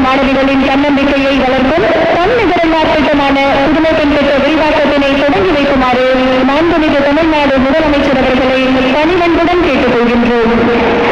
மாணவிகளின் தன்னம்பிக்கையை வளர்க்கும் தன்னிகரல்லா திட்டமான புதுமை பெண் விரிவாக்கத்தினை தொடங்கி வைக்குமாறு மாண்புமிகு தமிழ்நாடு முதலமைச்சர் அவர்களை பணிவன்புடன் கேட்டுக் கொள்கின்றோம்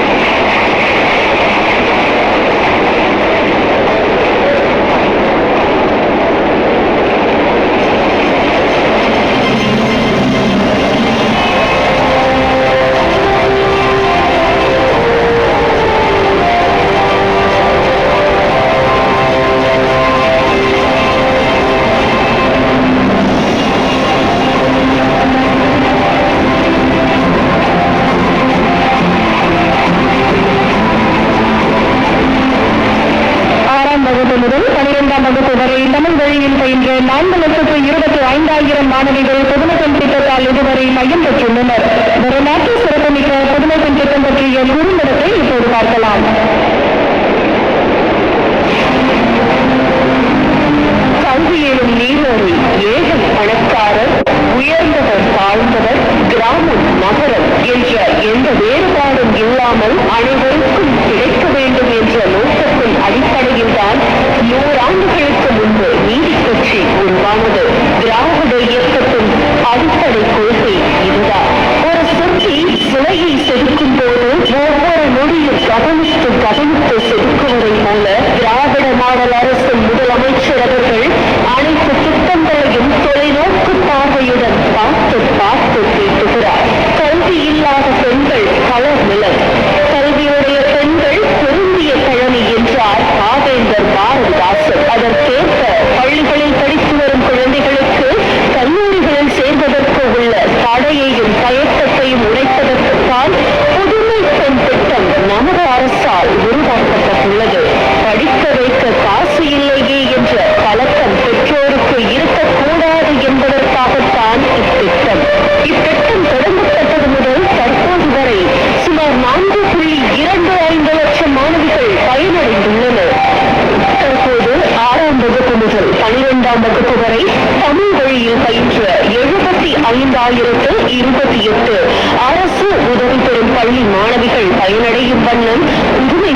முதல் பனிரெண்டாம் வகுப்பு வரை தமிழ் வழியில் பயின்ற நான்கு லட்சத்து இருபத்தி ஐந்தாயிரம் மாணவிகள் புதுமை திட்டத்தால் இதுவரை மையம் பெற்றுள்ளனர். வரலாற்று சிறப்புமிக்க புதுமை திட்டம் பற்றிய குறும்படத்தை இப்போது பார்க்கலாம். உருவானது திராவிட இயக்கத்தின் அடிப்படை கொள்கை இதுதான். ஒரு சுற்றி சிலையை செதுக்கும் போது ஒவ்வொரு நொடியில் கவனித்து கவனித்து செதுக்குவதை போல திராவிட மாடல் அரசின் முதலமைச்சர் அவர்கள் அனைத்து திட்டங்களையும் தொலைநோக்கு பார்வையுடன் பார்த்து பார்த்து தீட்டுகிறார் கல்வி இல்லாத பெண்கள் களர் நிலம் கல்வியுடைய பெண்கள் பொருந்திய கழனி என்றார் பாவேந்தர் பாரதிதாசன் அதற்கேற்ப பள்ளிகளில் படித்து வரும் குழந்தைகளுக்கு கல்லூரிகளில் சேர்வதற்கு உள்ள தடையையும் தயக்கத்தையும் உடைப்பதற்குத்தான் புதுமை பெண் திட்டம் நமது அரசால் உருவாக்கப்பட்டுள்ளது படிக்க வைக்க காசு இல்லையே என்ற கலக்கம் பெற்றோருக்கு இருக்கக்கூடாது என்பதற்காகத்தான் இத்திட்டம் இத்திட்டம் தொடங்கப்பட்டது முதல் தற்போது வரை சுமார் நான்கு புள்ளி இரண்டு ஐந்து லட்சம் மாணவிகள் பயனடைந்துள்ளனர் தற்போது ஆறாம் வகுப்பு முதல் பனிரெண்டாம் வகுப்பு வரை தமிழ் வழியில் பயின்ற இரண்டாயிரத்து இருபத்தி எட்டு. அரசு உதவி பெறும் பள்ளி மாணவிகள் பயனடையும் வண்ணம் புதுமை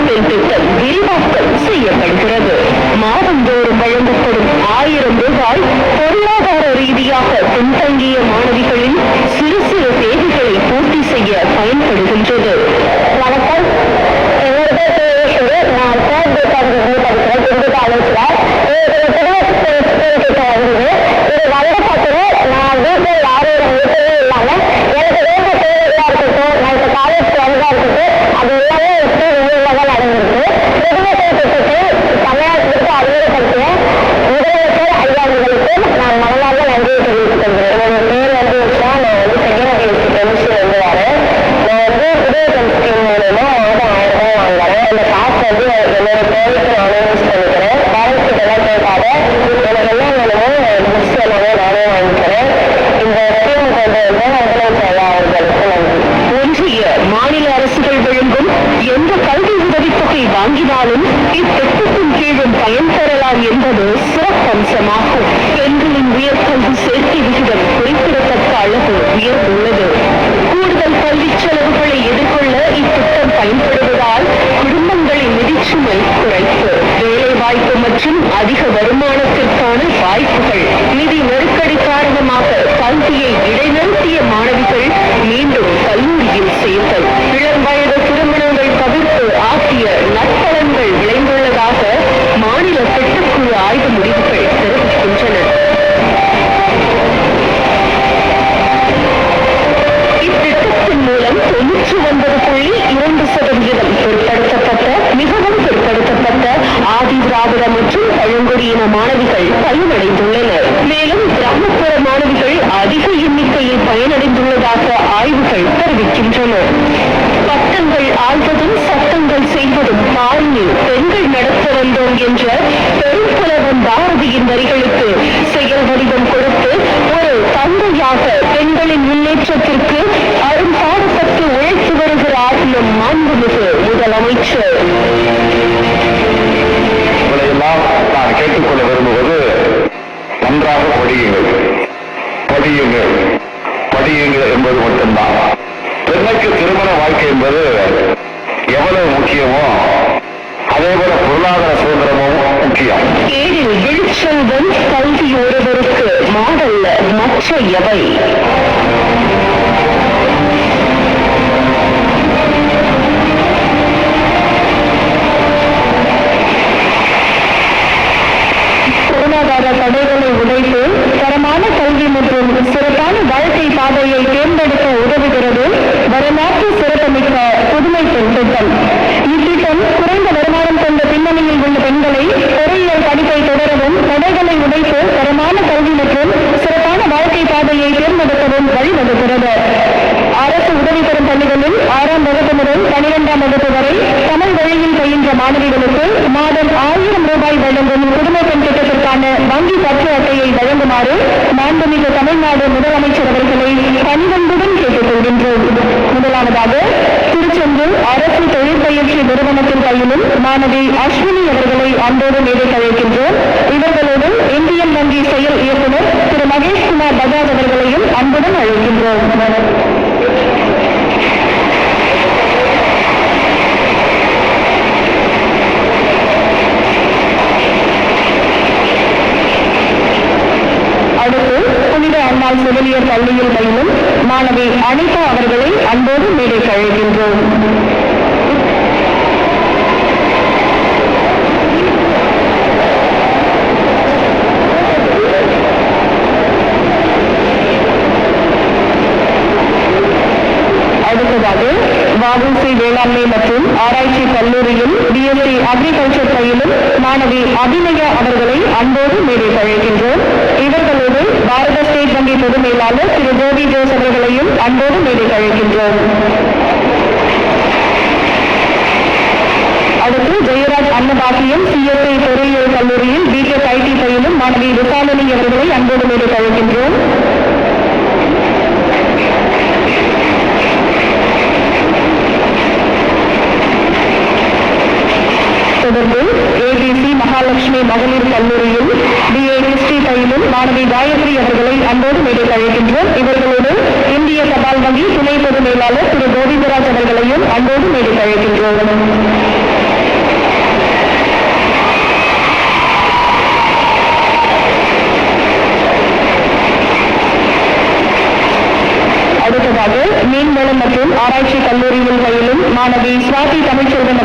மாநில அரசுகள் வழங்கும் எந்த கல்வி உதவித்தொகை வாங்கினாலும் இத்திட்டத்தின் கீழும் பயன் பெறலாம் என்பது சிறப்பம்சமாகும். பெண்களின் உயர்கல்வி சேர்க்கை விகிதம் குறிப்பிடத்தக்க அளவு உயர்ந்துள்ளது. அதிக வருமானத்திற்கான வாய்ப்புகள் பயனடைந்துள்ளனர் மேலும் கிராமப்புற மாணவிகள் அதிக எண்ணிக்கையில் பயனடைந்துள்ளதாக ஆய்வுகள் தெரிவிக்கின்றன. பட்டங்கள் ஆழ்வதும் சட்டங்கள் செய்வதும் பாரியில் பெண்கள் நடத்த வந்தோம் என்ற பெரும்புலவன் பாரதியின் வரிகளுக்கு செயல் வடிவம் கொடுத்து ஒரு தந்தையாக பெண்களின் முன்னேற்றத்திற்கு அரும்பாடுபட்டு உழைத்து வருகிறார் நம் மாண்புமிகு முதலமைச்சர். கேட்டுக்கொள்ள படியுங்கள். படியுங்கள். படியுங்கள் என்பது மட்டும்தான். பெண்ணுக்கு திருமண வாழ்க்கை என்பது எவ்வளவு முக்கியமோ அதே போல பொருளாதார சுதந்திரமும் முக்கியம். ஏழில் விழிச்செல்வன் கல்வி ஒருவருக்கு மாடல்ல மற்ற எவை? வேலையில் உள்ள பெண்களை பொறியியல் படிப்பை தொடரவும் தடைகளை உடைத்து தரமான கல்வி மற்றும் சிறப்பான வாழ்க்கை பாதையை தேர்ந்தெடுக்கவும் வழிவகுக்கிறது. அரசு உதவி பெறும் பள்ளிகளில் ஆறாம் வகுப்பு முதல் பனிரெண்டாம் வகுப்பு வரை தமிழ் வழியில் பயின்ற மாணவிகளுக்கு மாதம் ஆயிரம் ரூபாய் வழங்கும் குடும்ப பெண் திட்டத்திற்கான வங்கி பற்று அட்டையை வழங்குமாறு மாண்புமிகு தமிழ்நாடு முதலமைச்சர் அவர்களை பணிவன்புடன் கேட்டுக் கொள்கின்றோம் முதலாவதாக திருச்செந்தூர் அரசு தொழிற்பயிற்சி நிறுவனத்தின் கையிலும் மாணவி அஸ்வினி அவர்களை அன்போடு மேடைக்கு கழிக்கின்றோம் இவர்களோடு இந்தியன் வங்கி செயல் இயக்குநர் திரு மகேஷ்குமார் பஜாஜ் அவர்களையும் அன்புடன் அழைக்கின்றோம். அடுத்து புனித அண்ணாள் செவிலியர் பள்ளியில் பயிலும் மாணவி அனிதா அன்போடு மேடை கழகின்றோம் அடுத்ததாக வேளாண்மை மற்றும் ஆராய்ச்சி கல்லூரியில் பிஎஸ்சி அக்ரிகல்ச்சர் பயிலும் மாணவி அபிநயா அவர்களை அன்போடு மேடை அழைக்கின்றோம் இவர் ஸ்டேட் வங்கி பொது மேலாளர் திரு கோபி ஜோஸ் அவர்களையும் அன்போடு மேடைக்கு அழைக்கின்றோம். அடுத்து ஜெயராஜ் அன்னபாக்கியம் சிஎஸ்ஐ பொறியியல் கல்லூரியில் பிடெக் ஐடி பயிலும் மாணவி விசாலினி அவர்களை அன்போடு மேடைக்கு அழைக்கின்றோம். தொடர்ந்து ஏபிசி மகாலட்சுமி மகளிர் கல்லூரியில் பிஏ மாணவி காயத்ரி அவர்களை அன்போடு மேடைக்கு அழைக்கின்றோம். இவர்களோடு இந்திய தபால் வங்கி துணை பொது மேலாளர் திரு கோவிந்தராஜ் அவர்களையும் அன்போடு மேடைக்கு அழைக்கின்றோம். அடுத்ததாக மீன்வளம் மற்றும் ஆராய்ச்சி கல்லூரியில் பயிலும் மாணவி சுவாதி தமிழ்ச்செல்வன்